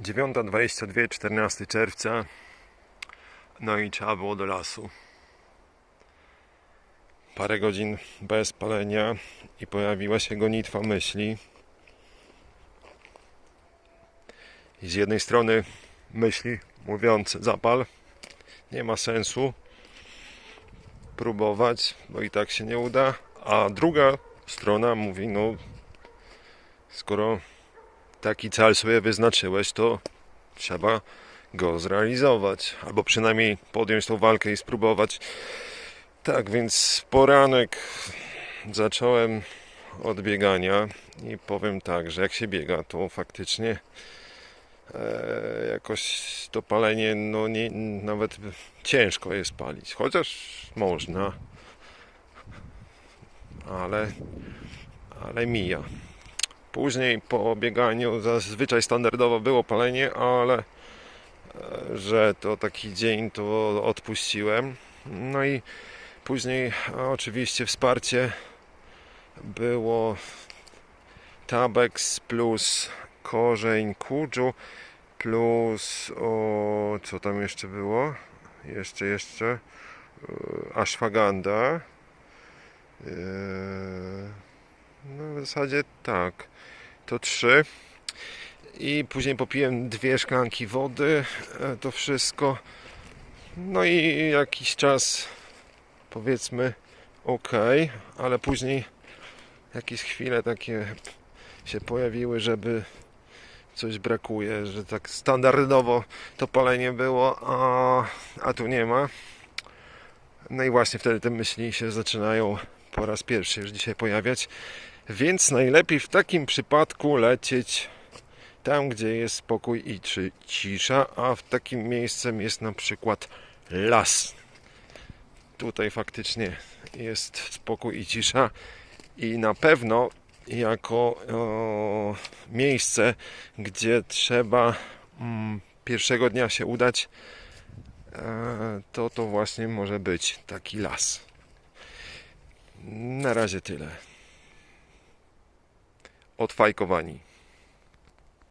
9.22, 14 czerwca. No i trzeba było do lasu. Parę godzin bez palenia i pojawiła się gonitwa myśli. I z jednej strony myśli mówiące zapal, nie ma sensu próbować, bo i tak się nie uda, a druga strona mówi, no skoro taki cel sobie wyznaczyłeś, to trzeba go zrealizować, albo przynajmniej podjąć tą walkę i spróbować. Tak więc poranek zacząłem od biegania i powiem tak, że jak się biega, to faktycznie e, jakoś to palenie, no nie, nawet ciężko jest palić, chociaż można, ale, ale mija. Później po bieganiu zazwyczaj standardowo było palenie, ale e, że to taki dzień to odpuściłem. No i później a oczywiście wsparcie było Tabex plus korzeń kudżu plus o, co tam jeszcze było? Jeszcze, jeszcze e, ashwagandha. E, No w zasadzie tak. To trzy. I później popiłem dwie szklanki wody. e, To wszystko. No i jakiś czas powiedzmy ok, ale później jakieś chwile takie się pojawiły, żeby coś brakuje, że tak standardowo to palenie było, a, a tu nie ma. No i właśnie wtedy te myśli się zaczynają po raz pierwszy już dzisiaj pojawiać. Więc najlepiej w takim przypadku lecieć tam, gdzie jest spokój i czy cisza, a w takim miejscem jest na przykład las. Tutaj faktycznie jest spokój i cisza i na pewno jako o, miejsce, gdzie trzeba mm, pierwszego dnia się udać, e, to to właśnie może być taki las. Na razie tyle. Odfajkowani.